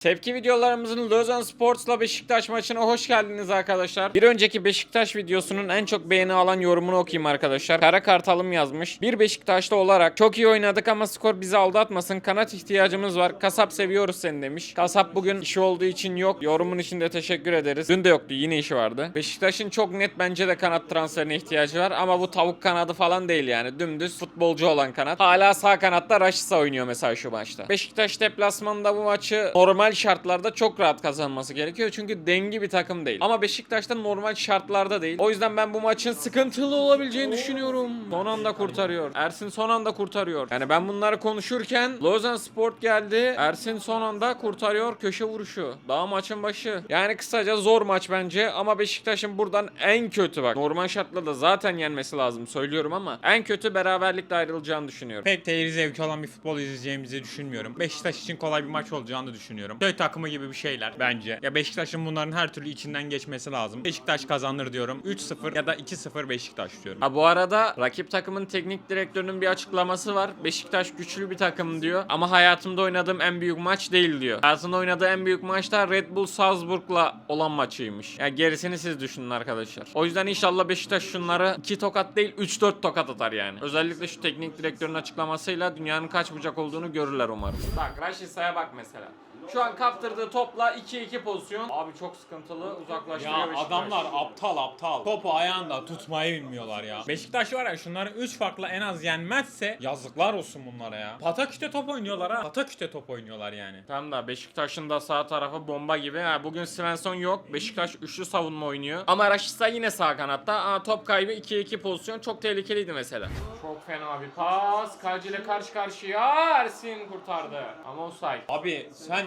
Tepki videolarımızın Lozan Sports'la Beşiktaş maçına hoş geldiniz arkadaşlar. Bir önceki Beşiktaş videosunun en çok beğeni alan yorumunu okuyayım arkadaşlar. Kara Kartalım yazmış. Bir Beşiktaşlı olarak çok iyi oynadık ama skor bizi aldatmasın. Kanat ihtiyacımız var. Kasap seviyoruz seni demiş. Kasap bugün işi olduğu için yok. Yorumun için de teşekkür ederiz. Dün de yoktu yine işi vardı. Beşiktaş'ın çok net bence de kanat transferine ihtiyacı var ama bu tavuk kanadı falan değil yani. Dümdüz futbolcu olan kanat. Hala sağ kanatta Raşitsa oynuyor mesela şu maçta. Beşiktaş deplasmanında bu maçı normal şartlarda çok rahat kazanması gerekiyor. Çünkü dengi bir takım değil. Ama Beşiktaş'ta normal şartlarda değil. O yüzden ben bu maçın sıkıntılı olabileceğini düşünüyorum. Son anda kurtarıyor. Ersin son anda kurtarıyor. Yani ben bunları konuşurken Lozan Sport geldi. Ersin son anda kurtarıyor köşe vuruşu. Daha maçın başı. Yani kısaca zor maç bence ama Beşiktaş'ın buradan en kötü bak. Normal şartlarda zaten yenmesi lazım söylüyorum ama en kötü beraberlikle ayrılacağını düşünüyorum. Pek seyir zevki olan bir futbol izleyeceğimizi düşünmüyorum. Beşiktaş için kolay bir maç olacağını düşünüyorum. Köy takımı gibi bir şeyler bence. Ya Beşiktaş'ın bunların her türlü içinden geçmesi lazım. Beşiktaş kazanır diyorum. 3-0 ya da 2-0 Beşiktaş diyorum. Ha bu arada rakip takımın teknik direktörünün bir açıklaması var. Beşiktaş güçlü bir takım diyor. Ama hayatımda oynadığım en büyük maç değil diyor. Hayatımda oynadığı en büyük maç da Red Bull Salzburg'la olan maçıymış. Yani gerisini siz düşünün arkadaşlar. O yüzden inşallah Beşiktaş şunları 2 tokat değil 3-4 tokat atar yani. Özellikle şu teknik direktörün açıklamasıyla dünyanın kaç bucak olduğunu görürler umarım. Bak Raşitsa'ya bak mesela. Şu an kaptırdığı topla 2-2 pozisyon. Abi çok sıkıntılı uzaklaştırıyor Ya Beşiktaş. adamlar aptal aptal. Topu ayağında tutmayı bilmiyorlar ya. Beşiktaş var ya şunları 3 farklı en az yenmezse yazıklar olsun bunlara ya. Pataküte top oynuyorlar ha. Pataküte top oynuyorlar yani. Tam da Beşiktaş'ın da sağ tarafı bomba gibi. Ha, bugün Svensson yok. Beşiktaş üçlü savunma oynuyor. Ama Raşitsa yine sağ kanatta. Aa, top kaybı 2-2 pozisyon. Çok tehlikeliydi mesela. Çok fena bir pas. Kaleci ile karşı karşıya. Ersin kurtardı. Ama offside. Abi sen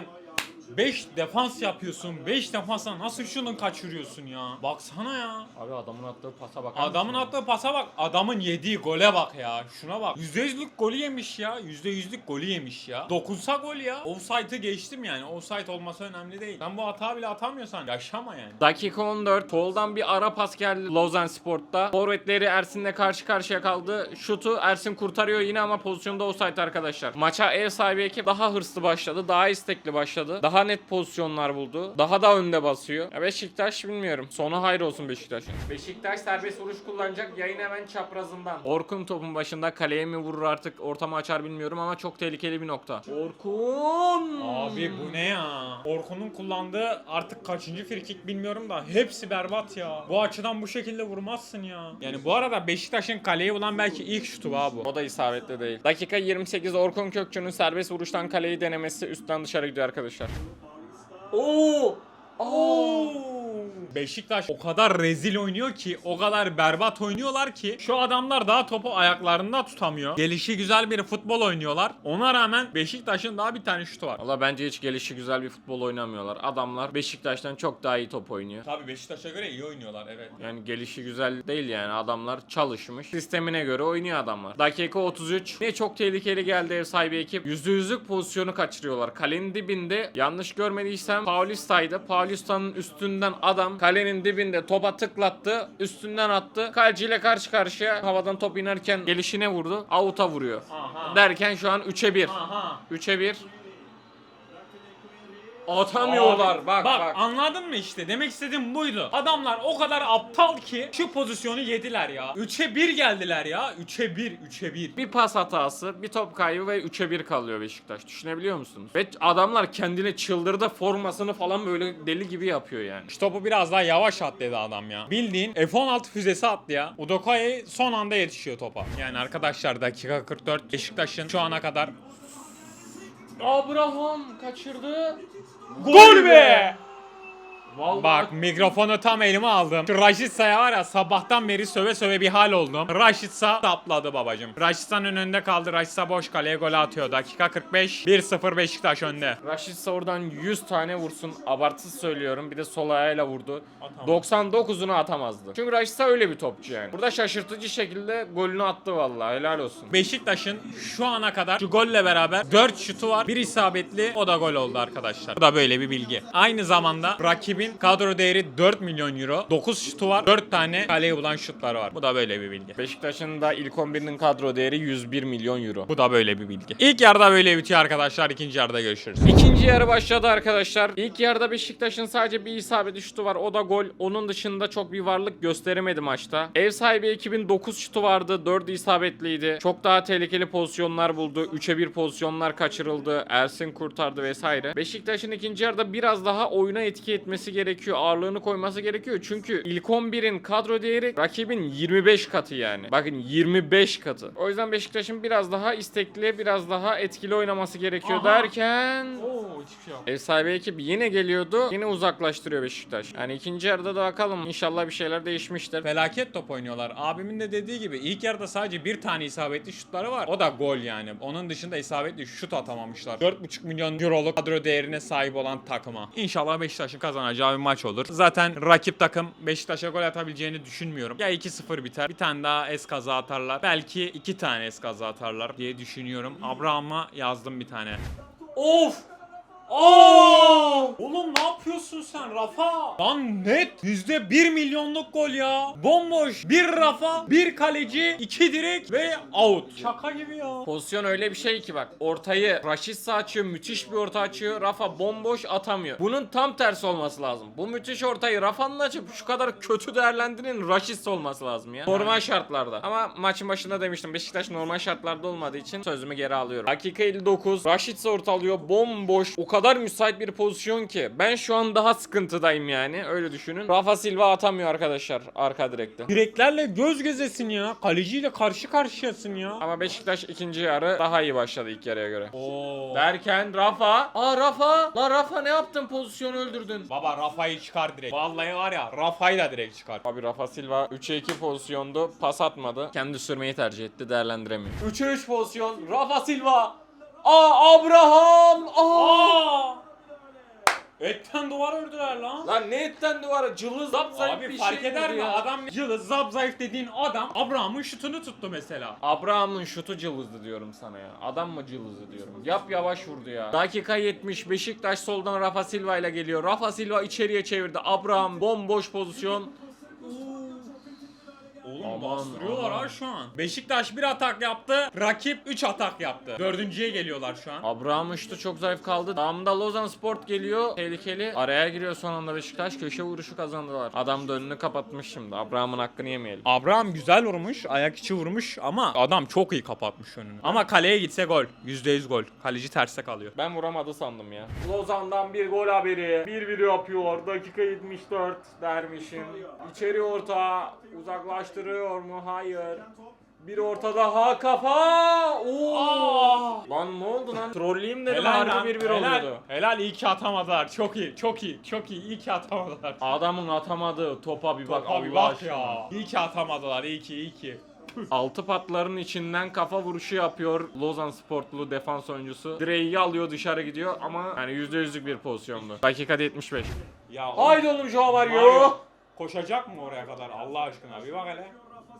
5 defans yapıyorsun. 5 defansa nasıl şunu kaçırıyorsun ya? Baksana ya. Abi adamın attığı pasa bak. Adamın attığı pasa bak. Adamın yediği gole bak ya. Şuna bak. %100'lük golü yemiş ya. %100'lük golü yemiş ya. Dokunsa gol ya. Offside'ı geçtim yani. Offside olması önemli değil. Sen bu hata bile atamıyorsan yaşama yani. Dakika 14. Soldan bir ara pas geldi Lozan Sport'ta. Forvetleri Ersin'le karşı karşıya kaldı. Şutu Ersin kurtarıyor yine ama pozisyonda offside arkadaşlar. Maça ev sahibi ekip daha hırslı başladı. Daha istekli başladı. Daha net pozisyonlar buldu. Daha da önde basıyor. Ya Beşiktaş bilmiyorum. Sonu hayır olsun Beşiktaş'ın. Beşiktaş serbest vuruş kullanacak. Yayın hemen çaprazından. Orkun topun başında kaleye mi vurur artık ortamı açar bilmiyorum ama çok tehlikeli bir nokta. Orkun! Abi bu ne ya? Orkun'un kullandığı artık kaçıncı frikik bilmiyorum da hepsi berbat ya. Bu açıdan bu şekilde vurmazsın ya. Yani bu arada Beşiktaş'ın kaleye bulan belki ilk şutu var bu. O da isabetli değil. Dakika 28 Orkun Kökçü'nün serbest vuruştan kaleyi denemesi üstten dışarı gidiyor arkadaşlar. Oo! Oo! Beşiktaş o kadar rezil oynuyor ki, o kadar berbat oynuyorlar ki şu adamlar daha topu ayaklarında tutamıyor. Gelişi güzel bir futbol oynuyorlar. Ona rağmen Beşiktaş'ın daha bir tane şutu var. Valla bence hiç gelişi güzel bir futbol oynamıyorlar. Adamlar Beşiktaş'tan çok daha iyi top oynuyor. Tabii Beşiktaş'a göre iyi oynuyorlar evet. Yani gelişi güzel değil yani adamlar çalışmış. Sistemine göre oynuyor adamlar. Dakika 33. Ne çok tehlikeli geldi ev sahibi ekip. %100'lük pozisyonu kaçırıyorlar. Kalenin dibinde yanlış görmediysem Paulista'ydı. Paulista'nın üstünden adam kalenin dibinde topa tıklattı. Üstünden attı. Kaleciyle karşı karşıya havadan top inerken gelişine vurdu. Out'a vuruyor. Aha. Derken şu an 3'e 1. Aha. 3'e 1. Atamıyorlar. Abi, bak bak. Anladın mı işte? Demek istediğim buydu. Adamlar o kadar aptal ki şu pozisyonu yediler ya. 3'e 1 geldiler ya. 3'e 1, 3'e 1. Bir pas hatası, bir top kaybı ve 3'e 1 kalıyor Beşiktaş. Düşünebiliyor musunuz? Ve adamlar kendine çıldırdı formasını falan böyle deli gibi yapıyor yani. Şu topu biraz daha yavaş at dedi adam ya. Bildiğin F-16 füzesi attı ya. Udokai son anda yetişiyor topa. Yani arkadaşlar dakika 44 Beşiktaş'ın şu ana kadar Abraham kaçırdı. Gol! Vallahi Bak mikrofonu tam elime aldım. Şu Raşitsa'ya var ya sabahtan beri söve söve bir hal oldum. Raşitsa tapladı babacım. Raşitsa'nın önünde kaldı. Raşitsa boş kaleye gol atıyor. Dakika 45. 1-0 Beşiktaş önde. Raşit oradan 100 tane vursun. Abartısız söylüyorum. Bir de sol ayağıyla vurdu. Atamaz. 99'unu atamazdı. Çünkü Raşit öyle bir topçu yani. Burada şaşırtıcı şekilde golünü attı vallahi. Helal olsun. Beşiktaş'ın şu ana kadar şu golle beraber 4 şutu var. Bir isabetli o da gol oldu arkadaşlar. Bu da böyle bir bilgi. Aynı zamanda rakibin Rakibin kadro değeri 4 milyon euro. 9 şutu var. 4 tane kaleye bulan şutları var. Bu da böyle bir bilgi. Beşiktaş'ın da ilk 11'inin kadro değeri 101 milyon euro. Bu da böyle bir bilgi. İlk yarıda böyle bitiyor arkadaşlar. İkinci yarıda görüşürüz. İkinci yarı başladı arkadaşlar. İlk yarıda Beşiktaş'ın sadece bir isabetli şutu var. O da gol. Onun dışında çok bir varlık gösteremedi maçta. Ev sahibi ekibin 9 şutu vardı. 4'ü isabetliydi. Çok daha tehlikeli pozisyonlar buldu. 3'e 1 pozisyonlar kaçırıldı. Ersin kurtardı vesaire. Beşiktaş'ın ikinci yarıda biraz daha oyuna etki etmesi gerekiyor. Ağırlığını koyması gerekiyor. Çünkü ilk 11'in kadro değeri rakibin 25 katı yani. Bakın 25 katı. O yüzden Beşiktaş'ın biraz daha istekli, biraz daha etkili oynaması gerekiyor Aha. derken Oo hiçbir şey yok. Ev sahibi ekip yine geliyordu. Yine uzaklaştırıyor Beşiktaş. Yani ikinci yarıda da bakalım. İnşallah bir şeyler değişmiştir. Felaket top oynuyorlar. Abimin de dediği gibi ilk yarıda sadece bir tane isabetli şutları var. O da gol yani. Onun dışında isabetli şut atamamışlar. 4,5 milyon euroluk kadro değerine sahip olan takıma. İnşallah Beşiktaş'ın kazanacağı bir maç olur. Zaten rakip takım Beşiktaş'a gol atabileceğini düşünmüyorum. Ya 2-0 biter. Bir tane daha es atarlar. Belki iki tane es atarlar diye düşünüyorum. Abraham'a yazdım bir tane. Of! Aa! Oğlum ne yapıyorsun sen Rafa? Lan net yüzde bir milyonluk gol ya. Bomboş. Bir Rafa, bir kaleci, iki direk ve out. Şaka gibi ya. Pozisyon öyle bir şey ki bak. Ortayı Raşitsa açıyor. Müthiş bir orta açıyor. Rafa bomboş atamıyor. Bunun tam tersi olması lazım. Bu müthiş ortayı Rafa'nın açıp şu kadar kötü değerlendirin Raşitsa olması lazım ya. Normal şartlarda. Ama maçın başında demiştim. Beşiktaş normal şartlarda olmadığı için sözümü geri alıyorum. Dakika 59. Raşitsa ortalıyor. Bomboş. O kadar müsait bir pozisyon ki. Ben şu an daha sıkıntıdayım yani. Öyle düşünün. Rafa Silva atamıyor arkadaşlar arka direkte. Direklerle göz gözesin ya. Kaleciyle karşı karşıyasın ya. Ama Beşiktaş ikinci yarı daha iyi başladı ilk yarıya göre. Oo. Derken Rafa. Aa Rafa. La Rafa ne yaptın? Pozisyonu öldürdün. Baba Rafa'yı çıkar direkt. Vallahi var ya Rafa'yı da direkt çıkar. Abi Rafa Silva 3'e 2 pozisyondu. Pas atmadı. Kendi sürmeyi tercih etti. Değerlendiremiyor. 3'e 3 pozisyon. Rafa Silva. Aa Abraham. Aa. Aa! Etten duvar ördüler lan. Lan ne etten duvara? Cılız zapsayıp Abi bir fark şey eder mi? ya. Adam yıldız Zabzayıf dediğin adam Abraham'ın şutunu tuttu mesela. Abraham'ın şutu cılızdı diyorum sana ya. Adam mı cılızdı diyorum. Yap yavaş vurdu ya. Dakika 70 Beşiktaş soldan Rafa Silva ile geliyor. Rafa Silva içeriye çevirdi. Abraham bomboş pozisyon. Aman, bastırıyorlar aman. ha şu an. Beşiktaş bir atak yaptı. Rakip 3 atak yaptı. Dördüncüye geliyorlar şu an. Abraham'ın şutu çok zayıf kaldı. Damda Lozan Sport geliyor. Tehlikeli. Araya giriyor son anda Beşiktaş. Köşe vuruşu kazandılar. Adam da önünü kapatmış şimdi. Abraham'ın hakkını yemeyelim. Abraham güzel vurmuş, ayak içi vurmuş ama adam çok iyi kapatmış önünü. Ama kaleye gitse gol. %100 gol. Kaleci terste kalıyor. Ben vuramadı sandım ya. Lozan'dan bir gol haberi. 1-1 yapıyor. Dakika 74 dermişim. İçeri orta. Uzaklaştırıyor mu? Hayır. Bir orta daha kafa. Oo. Aa! Lan ne oldu lan? Trolleyim dedim Helal lan, harbi 1-1 helal. oluyordu. Helal iyi ki atamadılar. Çok iyi, çok iyi, çok iyi. İyi ki atamadılar. Adamın atamadığı topa bir bak Bak abi Allah bak aşkına. ya. İyi ki atamadılar. İyi ki, iyi ki. Altı patların içinden kafa vuruşu yapıyor Lozan Sportlu defans oyuncusu. Direği alıyor dışarı gidiyor ama yani %100'lük bir pozisyondu. Dakika 75. Ya Haydi oğlum Joao Mario. Mario. Koşacak mı oraya kadar Allah aşkına? Bir bak hele.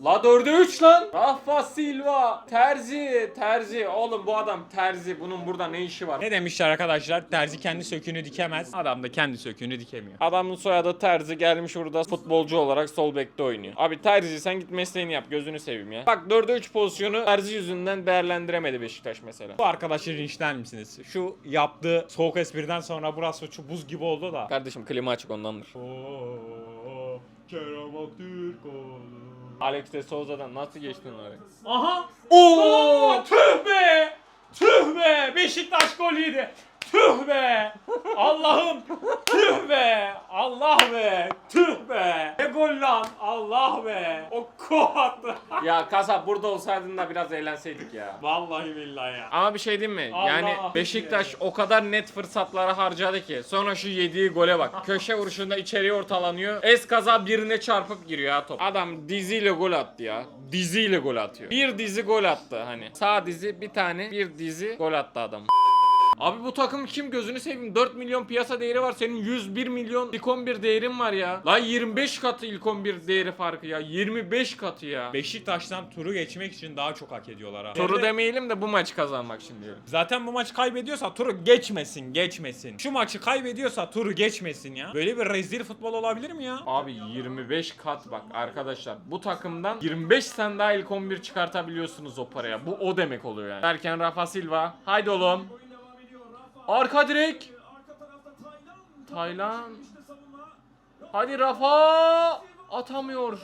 La 4'e 3 lan. Rafa Silva. Terzi. Terzi. Oğlum bu adam terzi. Bunun burada ne işi var? Ne demişler arkadaşlar? Terzi kendi söküğünü dikemez. Adam da kendi söküğünü dikemiyor. Adamın soyadı Terzi gelmiş burada futbolcu olarak sol bekte oynuyor. Abi Terzi sen git mesleğini yap gözünü seveyim ya. Bak 4'e 3 pozisyonu Terzi yüzünden değerlendiremedi Beşiktaş mesela. Bu arkadaşı linçler misiniz? Şu yaptığı soğuk espriden sonra burası şu buz gibi oldu da. Kardeşim klima açık ondandır. Oo, Kerem Aktürkoğlu. Alex de Souza'dan nasıl geçtin oraya? Aha! Oo! Tüh be! Tüh be! Beşiktaş gol yedi. Tüh be! Allah'ım! Tüh be! Allah be! Tüh be! Ne gol lan? Allah be! O ko attı. Ya kasap burada olsaydın da biraz eğlenseydik ya. Vallahi billahi ya. Ama bir şey diyeyim mi? Allah yani Allah. Beşiktaş o kadar net fırsatları harcadı ki. Sonra şu yediği gole bak. Köşe vuruşunda içeriye ortalanıyor. Es kaza birine çarpıp giriyor ha top. Adam diziyle gol attı ya. Diziyle gol atıyor. Bir dizi gol attı hani. Sağ dizi bir tane bir dizi gol attı adam. Abi bu takım kim gözünü seveyim 4 milyon piyasa değeri var senin 101 milyon ilk 11 değerin var ya. Lan 25 katı ilk 11 değeri farkı ya 25 katı ya. Beşiktaş'tan turu geçmek için daha çok hak ediyorlar ha. Soru demeyelim de bu maçı kazanmak için diyorum. Zaten bu maç kaybediyorsa turu geçmesin, geçmesin. Şu maçı kaybediyorsa turu geçmesin ya. Böyle bir rezil futbol olabilir mi ya? Abi 25 kat bak arkadaşlar bu takımdan 25 sen daha ilk 11 çıkartabiliyorsunuz o paraya. Bu o demek oluyor yani. Derken Rafa Silva haydi oğlum. Arka direk. Taylan. Hadi Rafa. Atamıyor.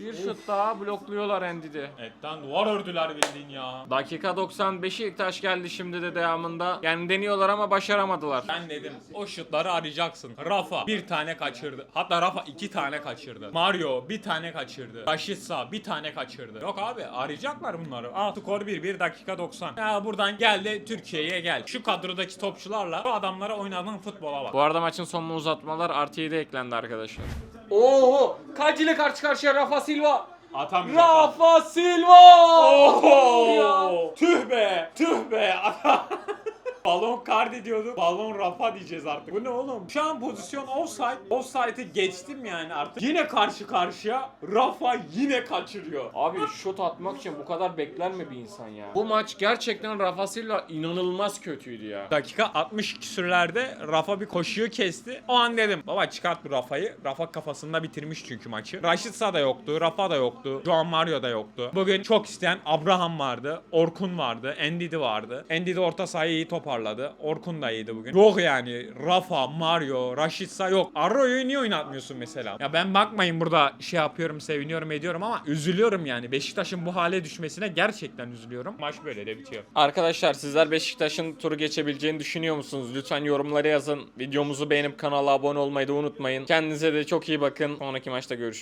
Bir şut daha blokluyorlar Endidi. Etten duvar ördüler bildiğin ya. Dakika 95 İlktaş geldi şimdi de devamında. Yani deniyorlar ama başaramadılar. Ben dedim o şutları arayacaksın. Rafa bir tane kaçırdı. Hatta Rafa iki tane kaçırdı. Mario bir tane kaçırdı. Rashica bir tane kaçırdı. Yok abi arayacaklar bunları. Aa skor 1 1 dakika 90. Ya buradan gel de Türkiye'ye gel. Şu kadrodaki topçularla bu adamlara oynadığın futbola bak. Bu arada maçın sonuna uzatmalar artı 7 eklendi arkadaşlar. Oho! Kaç ile karşı karşıya Rafa Silva. Atamayacak. Rafa Silva! Oho! Tüh be! Tüh be! Balon Cardi diyorduk. Balon Rafa diyeceğiz artık. Bu ne oğlum? Şu an pozisyon offside. Offside'ı geçtim yani artık. Yine karşı karşıya. Rafa yine kaçırıyor. Abi şut atmak için bu kadar beklenme bir insan ya. Bu maç gerçekten Rafa Silva inanılmaz kötüydü ya. Dakika 60 küsürlerde Rafa bir koşuyu kesti. O an dedim baba çıkart bu Rafa'yı. Rafa kafasında bitirmiş çünkü maçı. Rashica da yoktu, Rafa da yoktu, Juan Mario da yoktu. Bugün çok isteyen Abraham vardı, Orkun vardı, Endidi vardı. Endidi orta sahayı iyi toparladı. Orkun da iyiydi bugün. Yok yani Rafa, Mario, Rashica yok. Arroyo'yu niye oynatmıyorsun mesela? Ya ben bakmayın burada şey yapıyorum, seviniyorum, ediyorum ama üzülüyorum yani. Beşiktaş'ın bu hale düşmesine gerçekten üzülüyorum. Maç böyle de bitiyor. Arkadaşlar sizler Beşiktaş'ın turu geçebileceğini düşünüyor musunuz? Lütfen yorumlara yazın. Videomuzu beğenip kanala abone olmayı da unutmayın. Kendinize de çok iyi bakın. Sonraki maçta görüşürüz.